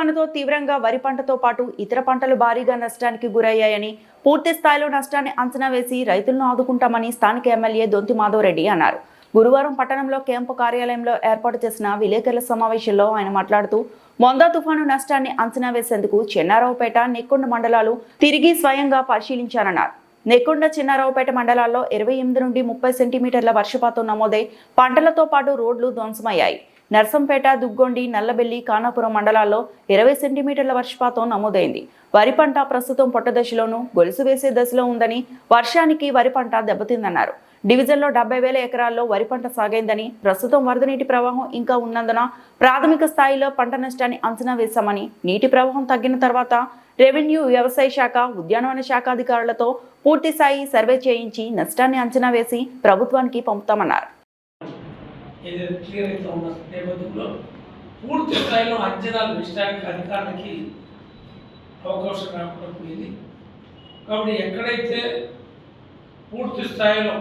తుఫానుతో తీవ్రంగా వరి పంటతో పాటు ఇతర పంటలు భారీగా నష్టానికి గురయ్యాయని పూర్తి స్థాయిలో నష్టాన్ని అంచనా వేసి రైతులను ఆదుకుంటామని స్థానిక ఎమ్మెల్యే దొంతి మాధవ్ రెడ్డి అన్నారు. గురువారం పట్టణంలో క్యాంపు కార్యాలయంలో ఏర్పాటు చేసిన విలేకరుల సమావేశంలో ఆయన మాట్లాడుతూ మొందా తుఫాను నష్టాన్ని అంచనా వేసేందుకు చెన్నారావుపేట నెక్కొండ మండలాలు తిరిగి స్వయంగా పరిశీలించారన్నారు. నెక్కొండ చిన్నారావుపేట మండలాల్లో ఇరవై ఎనిమిది నుండి ముప్పై సెంటీమీటర్ల వర్షపాతం నమోదై పంటలతో పాటు రోడ్లు ధ్వంసమయ్యాయి. నర్సంపేట దుగ్గొండి నల్లబెల్లి కానాపురం మండలాల్లో ఇరవై సెంటీమీటర్ల వర్షపాతం నమోదైంది. వరి పంట ప్రస్తుతం పొట్ట దశలోనూ గొలుసు వేసే దశలో ఉందని వర్షానికి వరి పంట దెబ్బతిందన్నారు. డివిజన్లో డెబ్బై వేల ఎకరాల్లో వరి పంట సాగైందని ప్రస్తుతం వరద నీటి ప్రవాహం ఇంకా ఉన్నందున ప్రాథమిక స్థాయిలో పంట నష్టాన్ని అంచనా వేశామని నీటి ప్రవాహం తగ్గిన తర్వాత రెవెన్యూ వ్యవసాయ శాఖ ఉద్యానవన శాఖ అధికారులతో పూర్తిస్థాయి సర్వే చేయించి నష్టాన్ని అంచనా వేసి ప్రభుత్వానికి పంపుతామన్నారు. ఏదైతే క్లియర్ అయితే ఉన్న నేపథ్యంలో పూర్తి స్థాయిలో అంచనాలు వేయడానికి అధికారులకి అవకాశం రాకుండా పోయింది. కాబట్టి ఎక్కడైతే పూర్తి స్థాయిలో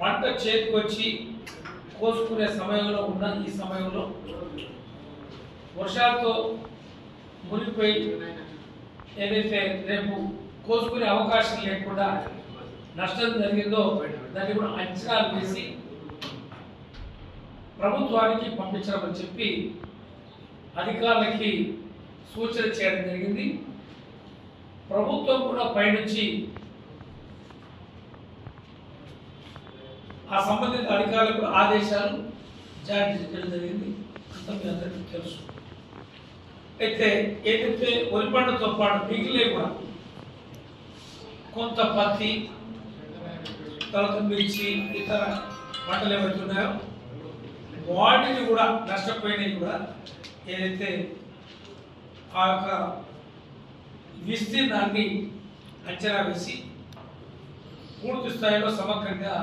పంట చేతికొచ్చి కోసుకునే సమయంలో ఉన్న ఈ సమయంలో వర్షాలతో మునిగిపోయి ఏదైతే రేపు కోసుకునే అవకాశం లేకుండా నష్టం జరిగిందో దాన్ని కూడా అంచనాలు వేసి ప్రభుత్వానికి పంపించమని చెప్పి అధికారులకి సూచన చేయడం జరిగింది. ప్రభుత్వం కూడా పైనుంచి ఆ సంబంధిత అధికారులకు ఆదేశాలు జారీ చేయడం జరిగింది. అంతా మీ అందరికీ తెలుసు. అయితే ఏదైతే వరి పంటతో పాటు మిగిలిన కూడా కొంత పత్తి తర్వాత మిర్చి ఇతర పంటలు ఏమవుతున్నాయో ఉన్నాయో వాటిని కూడా నష్టపోయినవి కూడా ఏదైతే ఆ యొక్క విస్తీర్ణాన్ని అంచనా వేసి పూర్తి స్థాయిలో సమగ్రంగా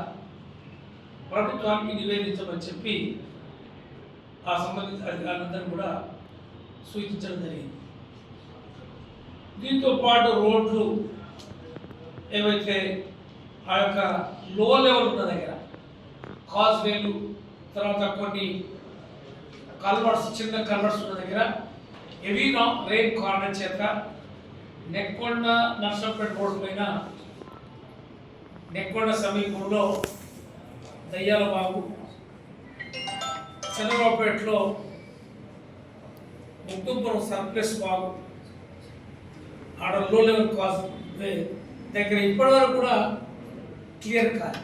ప్రభుత్వానికి నివేదించమని చెప్పి ఆ సంబంధిత అధికారులందరూ కూడా సూచించడం జరిగింది. దీంతో పాటు రోడ్లు ఏవైతే ఆ యొక్క లో లెవెల్ ఉన్న దగ్గర కాజ్వేలు తర్వాత కొన్ని కల్వర్స్ చిన్న కల్వర్స్ ఉన్న దగ్గర. హెవీ రేక్ కార్నర్ చేత నెక్కొండ నర్సంపేట రోడ్డు పైన నెక్కొండ సమీపంలో దయ్యాల బాబు చంద్రబాబుపేటలో ముక్తుంపురం సర్ప్లస్ బాగు ఆడ లో లెవెల్ కాజ్ దగ్గర ఇప్పటివరకు కూడా క్లియర్ కాదు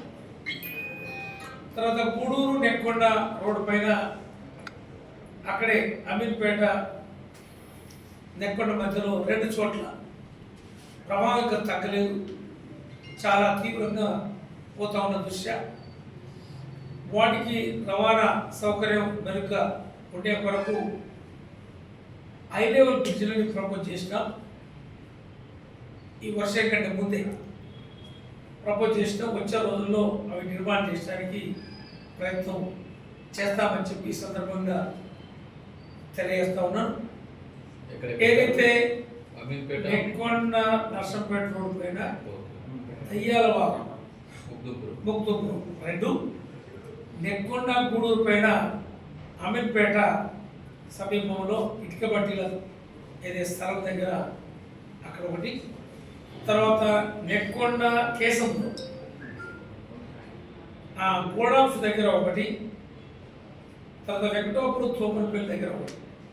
తర్వాత గూడూరు నెక్కొండ రోడ్డు పైన అక్కడే అమీర్పేట నెక్కొండ మధ్యలో రెండు చోట్ల ప్రమాదం తగ్గలేదు. చాలా తీవ్రంగా పోతా ఉన్న దృష్ట్యా వాటికి రవాణా సౌకర్యం మెరుగ్గా ఉండే కొరకు హై లెవెల్ బ్రిడ్జ్లని ప్రపోజ్ చేసినాం. ఈ వర్షం కంటే ముందే ప్రపోజ్ చేసిన వచ్చే రోజుల్లో అవి నిర్మాణం చేయడానికి ప్రయత్నం చేస్తామని చెప్పి ఈ సందర్భంగా తెలియజేస్తా ఉన్నాను. ఏదైతే నెక్కొండ నర్సంపేట రోడ్డు పైన దయ్యాల వారం ముగ్దుపురం ముక్తుపురం రెండు. నెక్కొండ గూడూరు పైన అమీర్పేట సమీపంలో ఇటుక బట్టీల ఏదే స్థలం దగ్గర అక్కడ ఒకటి. తర్వాత నెక్కొండ కేశంలో ఆ గోడాంస్ దగ్గర ఒకటి తర్వాత వెంకటాపురం తోపనపల్లి దగ్గర ఒకటి.